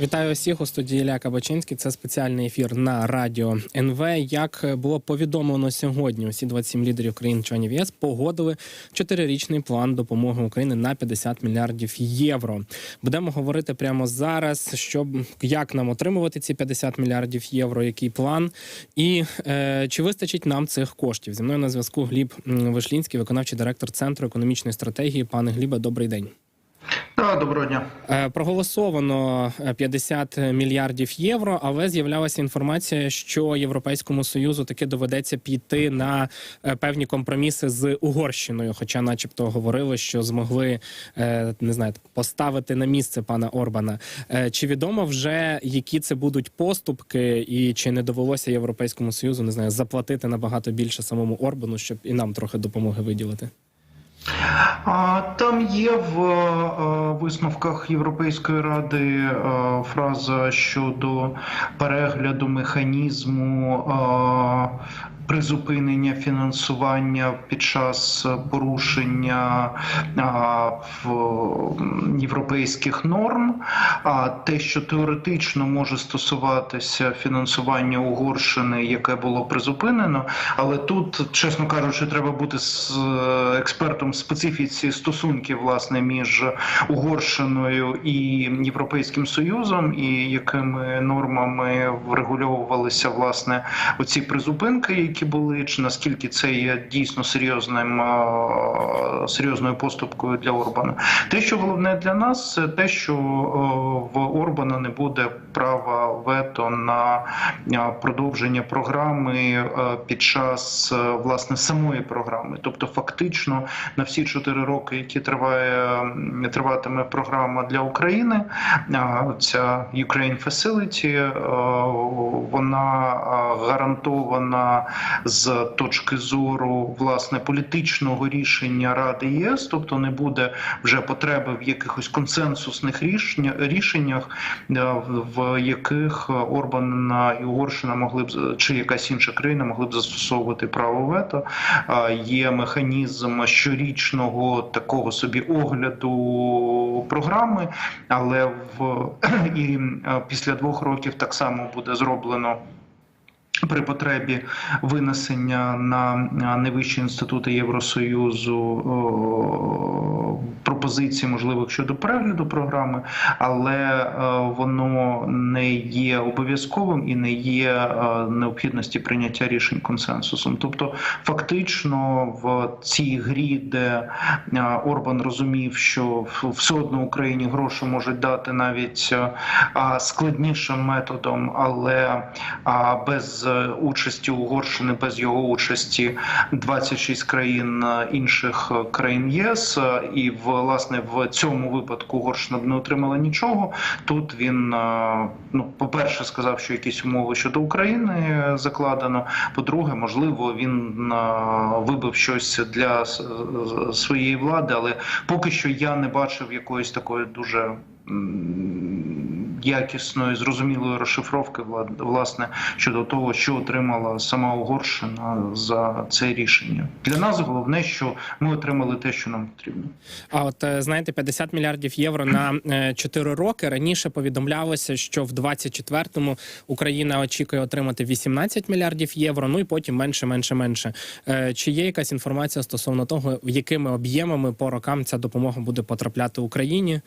Вітаю усіх у студії Ілля Кабачинський. Це спеціальний ефір на радіо НВ. Як було повідомлено сьогодні, усі 27 лідерів країн-членів ЄС погодили чотирирічний план допомоги Україні на 50 мільярдів євро. Будемо говорити прямо зараз, щоб як нам отримувати ці 50 мільярдів євро, який план, і е, чи вистачить нам цих коштів. Зі мною на зв'язку Гліб Вишлінський, виконавчий директор центру економічної стратегії. Пане Глібе, добрий день. Доброго дня. Е, Проголосовано е, 50 мільярдів євро, але з'являлася інформація, що Європейському союзу таки доведеться піти на е, певні компроміси з Угорщиною. Хоча, начебто, говорили, що змогли е, не знаю, поставити на місце пана Орбана. Е, Чи відомо вже які це будуть поступки, і чи не довелося Європейському союзу не знаю заплатити набагато більше самому Орбану, щоб і нам трохи допомоги виділити? Там є в е, висновках Європейської ради е, фраза щодо перегляду механізму е, призупинення фінансування під час порушення європейських норм. А те, що теоретично може стосуватися фінансування Угорщини, яке було призупинено, але тут, чесно кажучи, треба бути з експертом специфіці стосунків власне між Угорщиною і Європейським Союзом, і якими нормами врегульовувалися власне оці призупинки, які були, чи наскільки це є дійсно серйозним серйозною поступкою для Орбана. Те, що головне для нас, це те, що е, в Орбана не буде права вето на е, продовження програми е, під час власне самої програми, тобто фактично на всі чотири роки, які триває триватиме програма для України, ця Ukraine Facility, е, вона гарантована з точки зору власне політичного рішення Ради ЄС, тобто не буде вже потреби в якихось консенсусних рішення, рішеннях, е, в яких Орбан і Угорщина могли б чи якась інша країна могли б застосовувати право вето. Є механізм щорічного такого собі огляду програми, але в і е, після двох років так само буде зроблено. При потребі винесення на найвищі інститути Євросоюзу пропозицій можливих щодо перегляду програми, але е, воно не є обов'язковим і не є е, необхідності прийняття рішень консенсусом. Тобто, фактично, в цій грі, де е, Орбан розумів, що все одно Україні гроші можуть дати навіть складнішим методом, але без е, участі Угорщини, без його участі 26 країн е, інших е, країн ЄС, е, і власне в цьому випадку Угорщина б не отримала нічого. Тут він ну, по-перше, сказав, що якісь умови щодо України закладено. По-друге, можливо, він вибив щось для своєї влади, але поки що я не бачив якоїсь такої дуже. Якісної зрозумілої розшифровки власне щодо того, що отримала сама Угорщина за це рішення. Для нас головне, що ми отримали те, що нам потрібно. А от е, знаєте, 50 мільярдів євро на 4 роки раніше повідомлялося, що в 24-му Україна очікує отримати 18 мільярдів євро. Ну і потім менше, менше, менше. Е, Чи є якась інформація стосовно того, якими об'ємами по рокам ця допомога буде потрапляти Україні?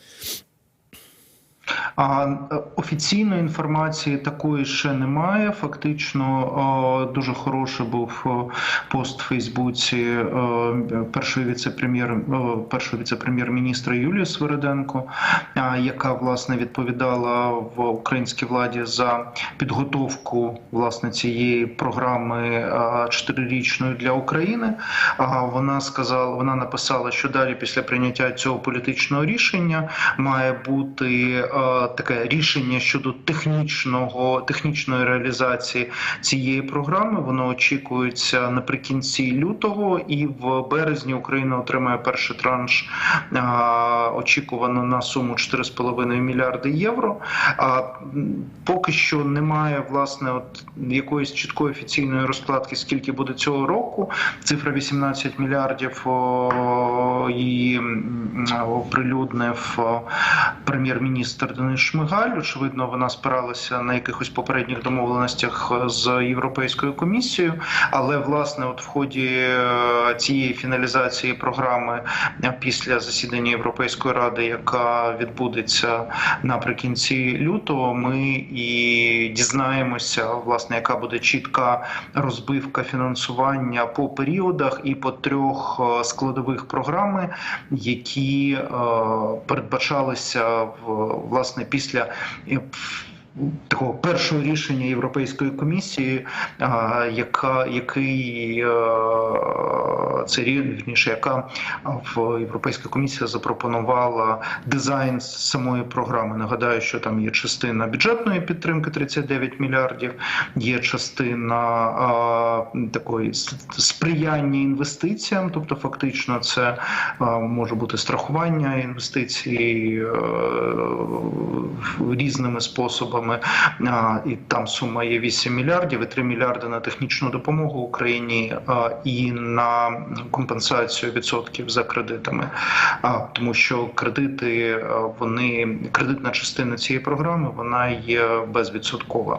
Е, офіційної інформації такої ще немає. Фактично, е, дуже хороший був е, пост в Фейсбуці першої віце-прем'єр першого віце-прем'єр-міністра Юлії Свириденко, яка власне відповідала в українській владі за підготовку власне цієї програми чотирирічної для України. А Вона сказала, вона написала, що далі після прийняття цього політичного рішення має бути таке рішення щодо технічного технічної реалізації цієї програми. Воно очікується наприкінці лютого, і в березні Україна отримає перший транш е, очікувано на суму 4,5 мільярди євро. А поки що немає власне от якоїсь чіткої офіційної розкладки, скільки буде цього року. Цифра 18 мільярдів м, оприлюднив о, Денис Шмигаль. Очевидно, вона спиралася на якихось попередніх домовленостях з Європейською комісією. Але власне, от в ході е, цієї фіналізації програми е, після засідання Європейської ради, яка відбудеться наприкінці лютого, ми і дізнаємося, власне, яка буде чітка розбивка фінансування по періодах і по трьох е, складових програми, які е, передбачалися в власне після. Такого першого рішення Європейської комісії, яка який е, це рі- вірніше, яка в Європейська комісія запропонувала дизайн самої програми. Нагадаю, що там є частина бюджетної підтримки 39 мільярдів, є частина такої сприяння інвестиціям, тобто фактично це може бути страхування інвестицій е, різними способами. А, І там сума є 8 мільярдів і 3 мільярди на технічну допомогу Україні і на компенсацію відсотків за кредитами. Тому, що кредити вони кредитна частина цієї програми вона є безвідсоткова.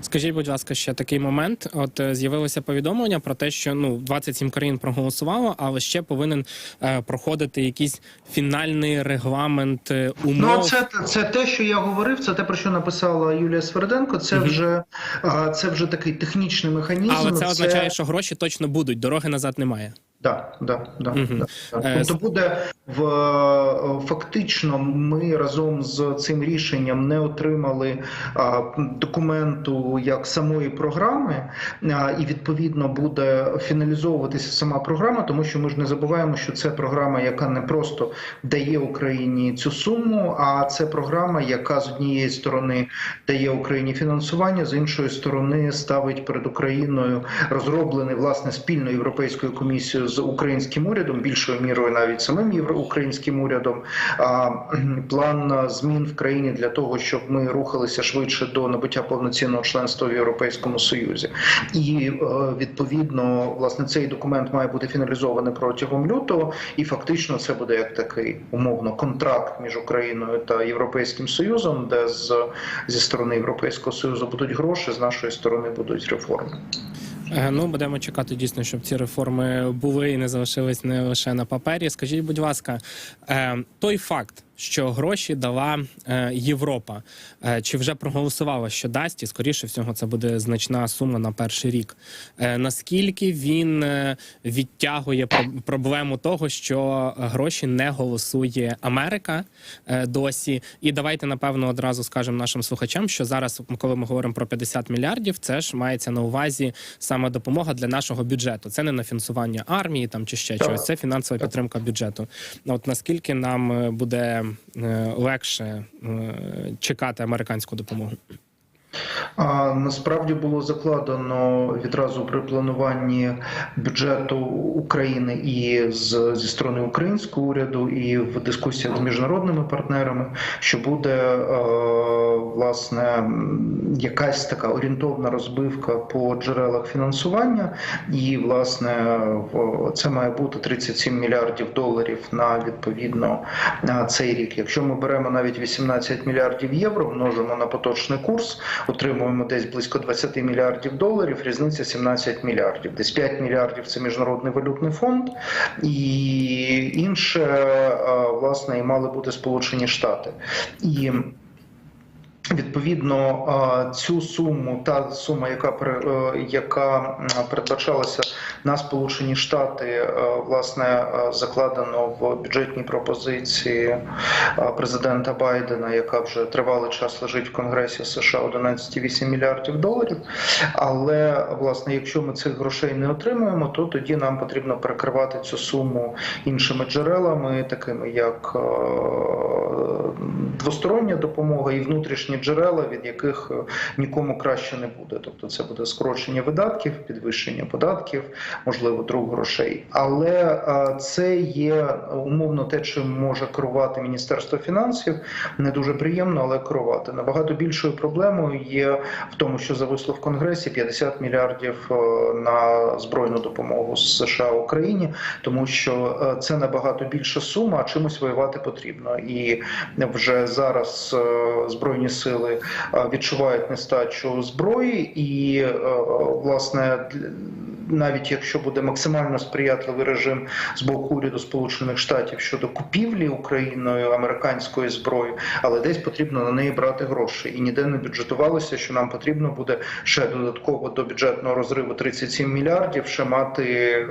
Скажіть, будь ласка, ще такий момент. От е, з'явилося повідомлення про те, що ну 27 країн проголосувало, але ще повинен е, проходити якийсь фінальний регламент е, умов. Ну, це, це те, що я говорив, це те, про що написала Юлія Сверденко. Це Мгм. вже а, це вже такий технічний механізм. але це означає, що гроші точно будуть, дороги назад немає. Да, да, да, Мгм. да, Тобто буде в е, фактично, ми разом з цим рішенням не отримали а, документу як самої програми, а, і відповідно буде фіналізовуватися сама програма, тому що ми ж не забуваємо, що це програма, яка не просто дає Україні цю суму, а це програма, яка з однієї сторони дає Україні фінансування, з іншої сторони ставить перед Україною розроблений власне спільно європейською комісією з українським урядом, більшою мірою навіть самим євроукраїнським урядом. План змін в країні для того, щоб ми рухалися швидше до набуття повноцінного членства в Європейському Союзі, і е, відповідно власне цей документ має бути фіналізований протягом лютого, і фактично це буде як такий умовно контракт між Україною та Європейським Союзом, де з зі сторони Європейського союзу будуть гроші, з нашої сторони будуть реформи. Е, Ну, будемо чекати дійсно, щоб ці реформи були і не залишились не лише на папері. Скажіть, будь ласка, е, той факт, що гроші дала е, Європа, е, чи вже проголосувала, що дасть, і скоріше всього, це буде значна сума на перший рік. Е, Наскільки він відтягує про- проблему того, що гроші не голосує Америка е, досі? І давайте напевно одразу скажемо нашим слухачам, що зараз, коли ми говоримо про 50 мільярдів, це ж мається на увазі саме допомога для нашого бюджету. Це не на фінансування армії там чи ще чогось. Це фінансова підтримка бюджету. От наскільки нам буде легше е, чекати американську допомогу? А насправді було закладено відразу при плануванні бюджету України і з зі сторони українського уряду, і в дискусіях з міжнародними партнерами, що буде е, власне якась така орієнтовна розбивка по джерелах фінансування, і власне це має бути 37 мільярдів доларів на відповідно на цей рік. Якщо ми беремо навіть 18 мільярдів євро, множимо на поточний курс, отримуємо десь близько 20 мільярдів доларів. Різниця 17 мільярдів. Десь 5 мільярдів це міжнародний валютний фонд, і інше е, власне і мали бути Сполучені Штати. І Відповідно, цю суму, та сума, яка е, яка передбачалася на Сполучені Штати, е, власне е, закладено в бюджетній пропозиції президента Байдена, яка вже тривалий час лежить в Конгресі США 11,8 мільярдів доларів. Але власне, якщо ми цих грошей не отримуємо, то тоді нам потрібно перекривати цю суму іншими джерелами, такими як двостороння допомога і внутрішні джерела, від яких е, нікому краще не буде. Тобто, це буде скорочення видатків, підвищення податків, можливо, друг грошей. Але е, це є умовно те, чим може керувати Міністерство фінансів. Не дуже приємно, але керувати набагато більшою проблемою є в тому, що зависло в Конгресі 50 мільярдів е, на збройну допомогу з США Україні, тому що це набагато більша сума, а чимось воювати потрібно. І вже зараз збройні сили е, відчувають нестачу зброї, і е, власне навіть якщо буде максимально сприятливий режим з боку уряду Сполучених Штатів щодо купівлі Україною американської зброї, але десь потрібно на неї брати гроші, і ніде не бюджетувалося, що нам потрібно буде ще додатково до бюджетного розриву 37 мільярдів, ще мати е,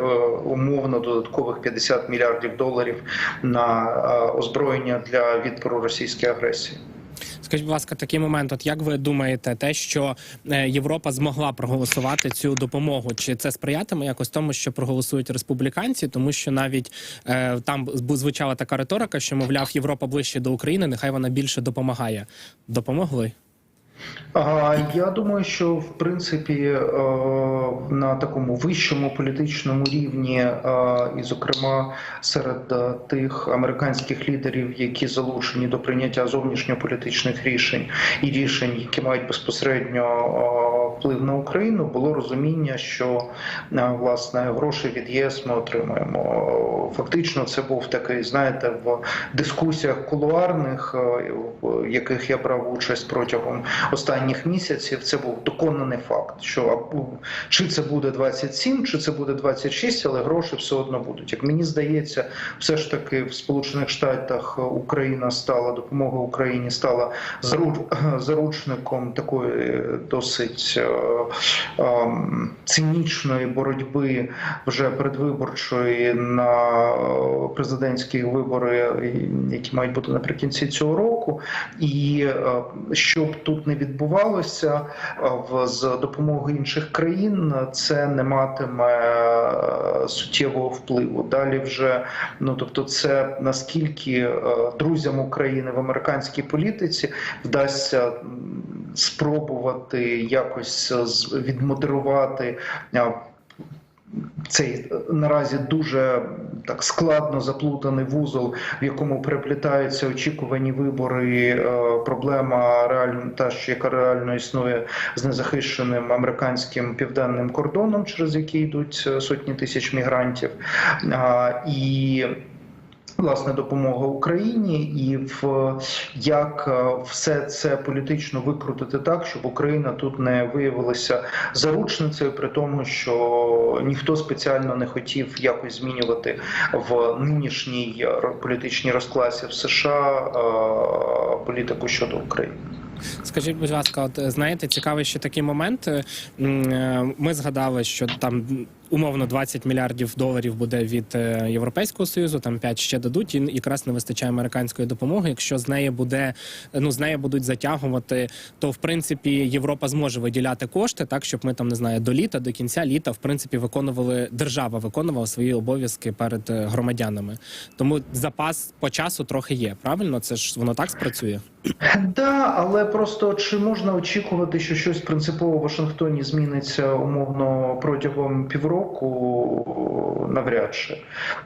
умовно додаткових 50 мільярдів доларів на е, озброєння для відпору російській агресії. Скажіть, будь ласка, такий момент. От як ви думаєте, те, що е, Європа змогла проголосувати цю допомогу, чи це сприятиме якось тому, що проголосують республіканці, тому що навіть е, там звучала така риторика, що мовляв, Європа ближче до України, нехай вона більше допомагає. Допомогли? Я думаю, що в принципі е, на такому вищому політичному рівні, е, і, зокрема, серед е, тих американських лідерів, які залучені до прийняття зовнішньополітичних рішень і рішень, які мають безпосередньо вплив на Україну, було розуміння, що власне гроші від ЄС ми отримуємо. Фактично, це був такий, знаєте, в дискусіях кулуарних, е, в яких я брав участь протягом останніх місяців, це був доконаний факт, що або- чи це буде 27, чи це буде 26, але гроші все одно будуть. Як мені здається, все ж таки в Сполучених Штатах Україна стала допомога Україні стала зару- заручником такої досить е, ем, цинічної боротьби вже передвиборчої на е, президентські вибори, які мають бути наприкінці цього року. І е, щоб тут не відбувалося е, з допомогою інших країн, це не матиме е, суттєвого впливу. Далі вже ну тобто, це наскільки друзям України в американській політиці вдасться спробувати якось відмодерувати. Цей е, наразі дуже так складно заплутаний вузол, в якому переплітаються очікувані вибори. е, Проблема реально та що яка реально існує з незахищеним американським південним кордоном, через який йдуть е, сотні тисяч мігрантів. І Власне допомога Україні і в як е, все це політично викрутити так, щоб Україна тут не виявилася заручницею, при тому, що ніхто спеціально не хотів якось змінювати в нинішній політичній розкласі в США е, політику щодо України. Скажіть, будь ласка, от знаєте, цікавий ще такий момент. Е, Ми згадали, що там умовно 20 мільярдів доларів буде від е, Європейського союзу, там 5 ще дадуть, і якраз не вистачає американської допомоги. Якщо з неї буде ну з неї будуть затягувати, то в принципі Європа зможе виділяти кошти так, щоб ми там не знаю до літа, до кінця літа, в принципі, виконували держава, виконувала свої обов'язки перед е, громадянами. Тому запас по часу трохи є. Правильно, це ж воно так спрацює. Да, але просто чи можна очікувати, що щось принципово в Вашингтоні зміниться умовно протягом півроку? Навряд чи.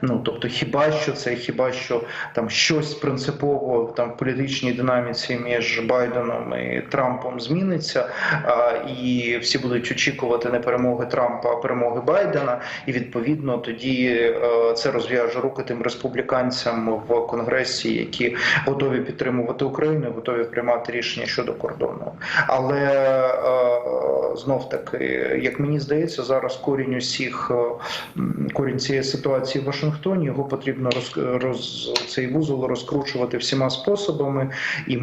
Ну тобто, хіба що це, хіба що там щось принципово там в політичній динаміці між Байденом і Трампом зміниться, а, і всі будуть очікувати не перемоги Трампа, а перемоги Байдена, і відповідно тоді е, це розв'яже руки тим республіканцям в конгресі, які готові підтримувати Україну, готові приймати рішення щодо кордону. Але е, знов таки, як мені здається, зараз корінь усіх е, м, корінь цієї ситуації в Вашингтоні його потрібно роз, роз цей вузол розкручувати всіма способами. І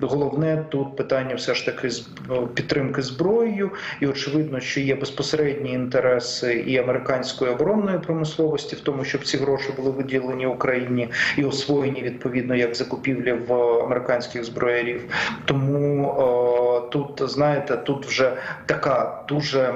головне тут питання все ж таки з підтримки зброєю, і очевидно, що є безпосередні інтереси і американської оборонної промисловості в тому, щоб ці гроші були виділені Україні і освоєні відповідно як закупівлі в американських зброярів. Тому е, тут знаєте, тут вже така дуже.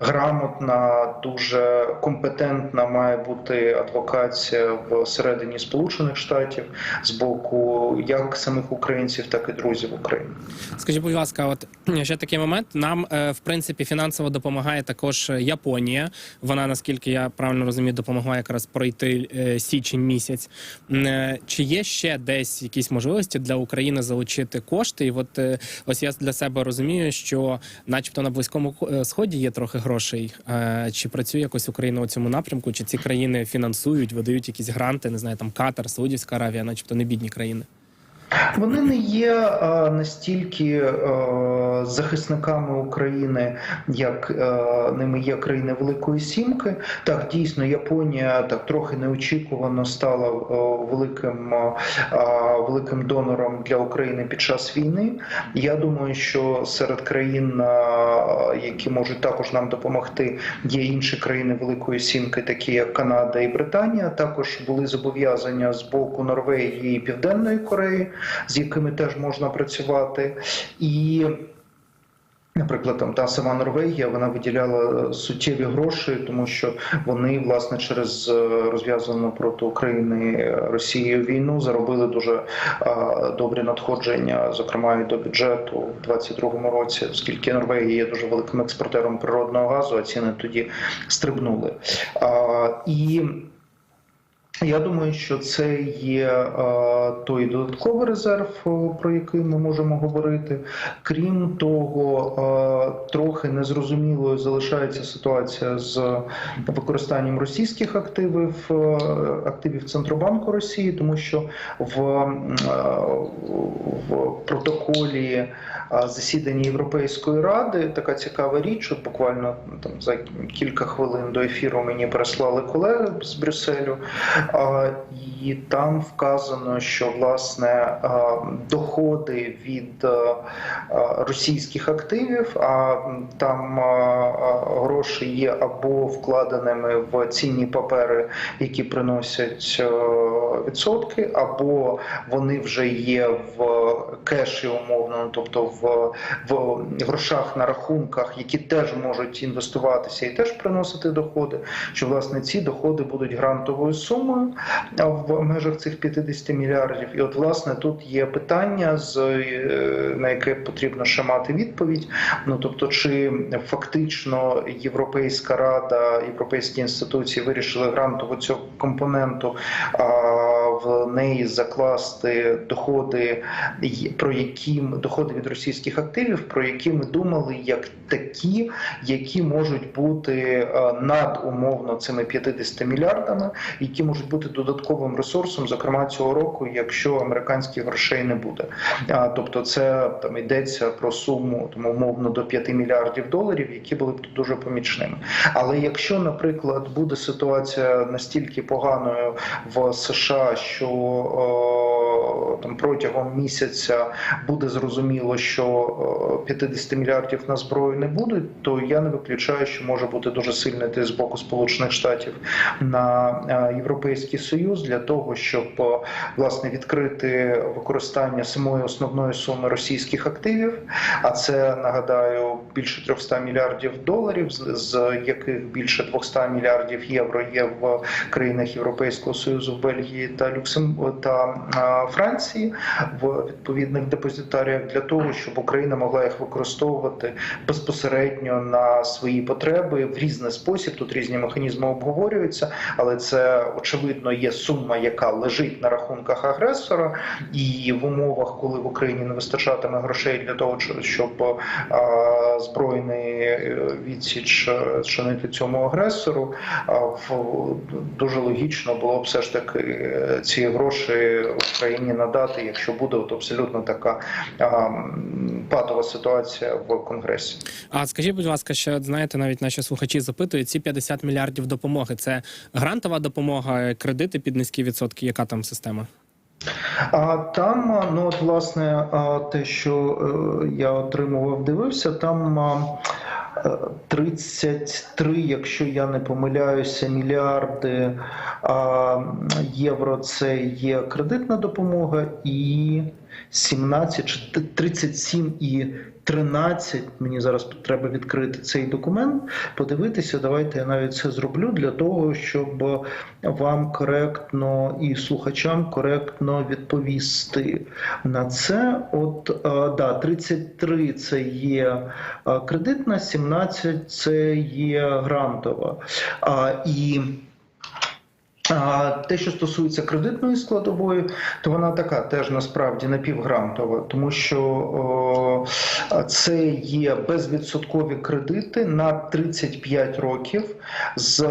Грамотна, дуже компетентна має бути адвокація всередині Сполучених Штатів з боку як самих українців, так і друзів України. Скажіть, будь ласка, от ще такий момент. Нам е, в принципі фінансово допомагає також Японія. Вона, наскільки я правильно розумію, допомогла якраз пройти е, січень місяць. Е, Чи є ще десь якісь можливості для України залучити кошти? І от ось я для себе розумію, що, начебто, на близькому сході є трохи грошей. Е, Чи працює якось Україна у цьому напрямку? Чи ці країни фінансують, видають якісь гранти? Не знаю, там Катар, Саудівська Аравія, начебто не бідні країни. Вони не є е, настільки е, захисниками України, як е, ними є країни Великої Сімки. Так, дійсно, Японія так трохи неочікувано стала великим, великим донором для України під час війни. Я думаю, що серед країн, які можуть також нам допомогти, є інші країни Великої Сімки, такі як Канада і Британія. Також були зобов'язання з боку Норвегії і Південної Кореї з якими теж можна працювати. І Наприклад, там та сама Норвегія вона виділяла суттєві гроші, тому що вони власне через е, розв'язану проти України Росією війну заробили дуже а, добрі надходження, зокрема і до бюджету в 22-му році, оскільки Норвегія є дуже великим експортером природного газу, а ціни тоді стрибнули. А, і я думаю, що це є е, той додатковий резерв, е, про який ми можемо говорити. Крім того, е, трохи незрозумілою залишається ситуація з використанням російських активів активів Центробанку Росії, тому що в, в протоколі засідання Європейської ради така цікава річ. От буквально там за кілька хвилин до ефіру мені прислали колеги з Брюсселю. І там вказано, що власне доходи від російських активів, а там гроші є або вкладеними в цінні папери, які приносять відсотки, або вони вже є в кеші умовно, ну, тобто в, в грошах на рахунках, які теж можуть інвестуватися і теж приносити доходи. Що власне ці доходи будуть грантовою сумою в межах цих 50 мільярдів. І от власне тут є питання, з е, на яке потрібно ще мати відповідь. Ну тобто, чи фактично Європейська рада, європейські інституції вирішили грантову цю компоненту в неї закласти доходи, про які доходи від російських активів, про які ми думали, як такі, які можуть бути е, над умовно цими 50 мільярдами, які можуть бути додатковим ресурсом, зокрема цього року, якщо американських грошей не буде. Тобто, це там йдеться про суму там умовно до 5 мільярдів доларів, які були б дуже помічними. Але якщо, наприклад, буде ситуація настільки поганою в США, що е, там протягом місяця буде зрозуміло, що е, 50 мільярдів на зброю не буде, то я не виключаю, що може бути дуже сильний тиск з боку Сполучених Штатів на е, Європейський Союз для того, щоб е, власне відкрити використання самої основної суми російських активів. А це нагадаю більше 300 мільярдів доларів, з, яких більше 200 мільярдів євро є в країнах Європейського союзу, Бельгії та Люксем та е, Франції в відповідних депозитаріях для того, щоб Україна могла їх використовувати безпосередньо на свої потреби в різний спосіб. Тут різні механізми обговорюються, але це очевидно є сума, яка лежить на рахунках агресора, і в умовах, коли в Україні не вистачатиме грошей для того, щоб збройний е, відсіч е, чинити цьому агресору, в дуже логічно було б все ж таки е, ці гроші Україні надати, якщо буде от абсолютно така а, патова ситуація в Конгресі. А скажіть, будь ласка, ще знаєте, навіть наші слухачі запитують, ці 50 мільярдів допомоги це грантова допомога, кредити під низькі відсотки. Яка там система? А там, ну от власне, те, що е, я отримував, дивився, там 33, якщо я не помиляюся, мільярди євро це є кредитна допомога, і 17 чи 37 і 13. Мені зараз треба відкрити цей документ, подивитися. Давайте я навіть це зроблю для того, щоб вам коректно і слухачам коректно відповісти на це. От е, да, 33 це є е, кредитна, 17 це є грантова. І те, що стосується кредитної складової, то вона така теж насправді напівгрантова, тому що це є безвідсоткові кредити на 35 років з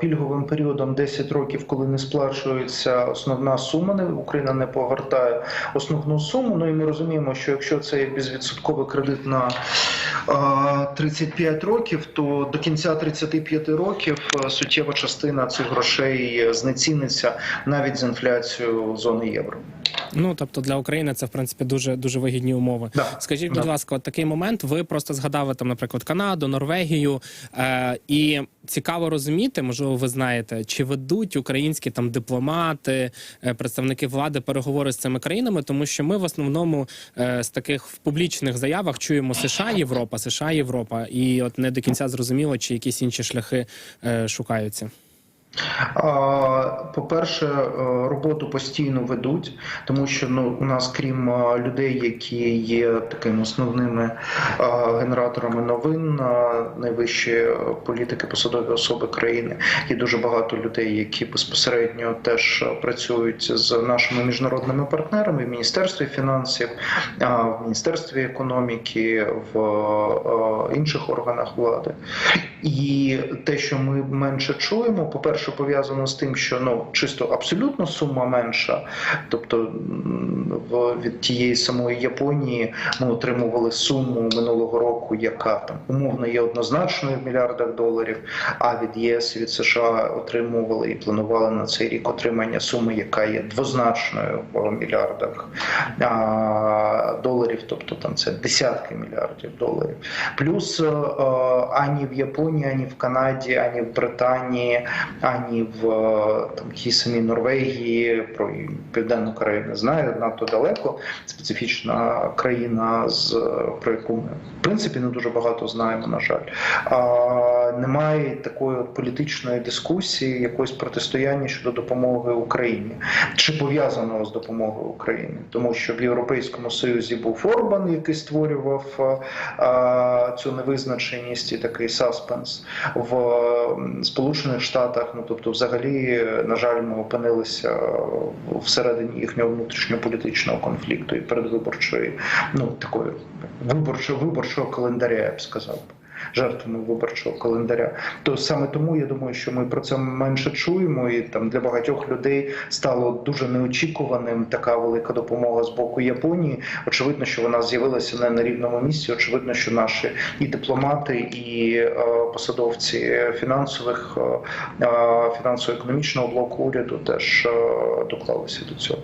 пільговим періодом 10 років, коли не сплачується основна сума, Україна не повертає основну суму. Ну і ми розуміємо, що якщо це є безвідсотковий кредит на 35 років, то до кінця 35 років е, суттєва частина цих грошей знеціниться навіть з інфляцією зони євро. Ну тобто для України це в принципі дуже дуже вигідні умови. Да. Скажіть, будь Да. ласка, от такий момент. Ви просто згадали там, наприклад, Канаду, Норвегію, е, і цікаво розуміти, можливо, ви знаєте, чи ведуть українські там дипломати, е, представники влади переговори з цими країнами, тому що ми в основному е, з таких в публічних заявах чуємо США, Європа, США, Європа, і от не до кінця зрозуміло, чи якісь інші шляхи е, шукаються. По-перше, е, роботу постійно ведуть, тому що ну у нас, крім е, людей, які є такими основними е, генераторами новин, найвищі політики, посадові особи країни, є дуже багато людей, які безпосередньо теж працюють з нашими міжнародними партнерами в міністерстві фінансів, в міністерстві економіки, в інших органах влади. І те, що ми менше чуємо, по-перше, пов'язано з тим, що ну чисто абсолютно сума менша. Тобто від тієї самої Японії ми отримували суму минулого року, яка там умовно є однозначною в мільярдах доларів. А від ЄС від США отримували і планували на цей рік отримання суми, яка є двозначною в мільярдах доларів, тобто там це десятки мільярдів доларів. Плюс е, ані в Японії, ані в Канаді, ані в Британії, ані в е, там тій самій Норвегії, про Південну Корею не знаю, надто далеко. Специфічна країна, з про яку ми в принципі не дуже багато знаємо, на жаль. А, немає такої от політичної дискусії, якогось протистояння щодо допомоги Україні чи пов'язаного з допомогою Україні, тому що в Європейському Союзі був Орбан, який створював а, а, цю невизначеність і такий саспенс в Сполучених Штатах. Ну тобто, взагалі, на жаль, ми опинилися всередині їхнього внутрішньополітичного конфлікту і передвиборчої, ну такої виборчого виборчого календаря, я б сказав. Жертвами виборчого календаря, то саме тому я думаю, що ми про це менше чуємо, і там для багатьох людей стало дуже неочікуваним така велика допомога з боку Японії. Очевидно, що вона з'явилася не на рівному місці. Очевидно, що наші і дипломати, і е, посадовці фінансових е, е, фінансово-економічного блоку уряду теж е, доклалися до цього.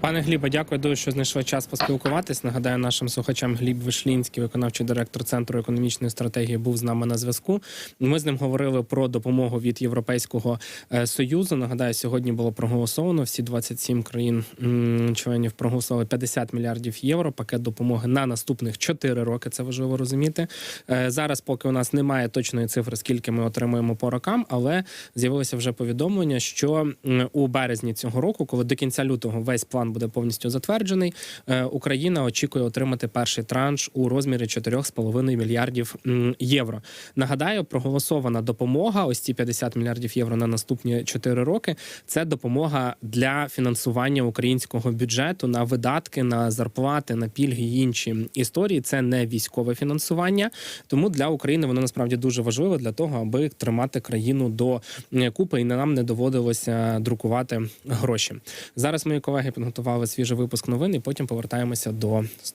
Пане Глібе, дякую дуже, що знайшли час поспілкуватись. Нагадаю нашим слухачам Гліб Вишлінський, виконавчий директор Центру економічної стратегії, був з нами на зв'язку. Ми з ним говорили про допомогу від Європейського е, союзу. Нагадаю, сьогодні було проголосовано. Всі 27 країн-членів проголосували 50 мільярдів євро. Пакет допомоги на наступних 4 роки. Це важливо розуміти. Е, Зараз, поки у нас немає точної цифри, скільки ми отримуємо по рокам, але з'явилося вже повідомлення, що у березні цього року, коли до кінця лютого весь план буде повністю затверджений, е, Україна очікує отримати перший транш у розмірі 4,5 мільярдів євро. Нагадаю, проголосована допомога. Ось ці 50 мільярдів євро на наступні 4 роки. Це допомога для фінансування українського бюджету на видатки, на зарплати, на пільги і інші історії. Це не військове фінансування. Тому для України воно насправді дуже важливо для того, аби тримати країну до купи і нам не доводилося друкувати гроші. Зараз мої колеги підготували свіжий випуск новин, і потім повертаємося до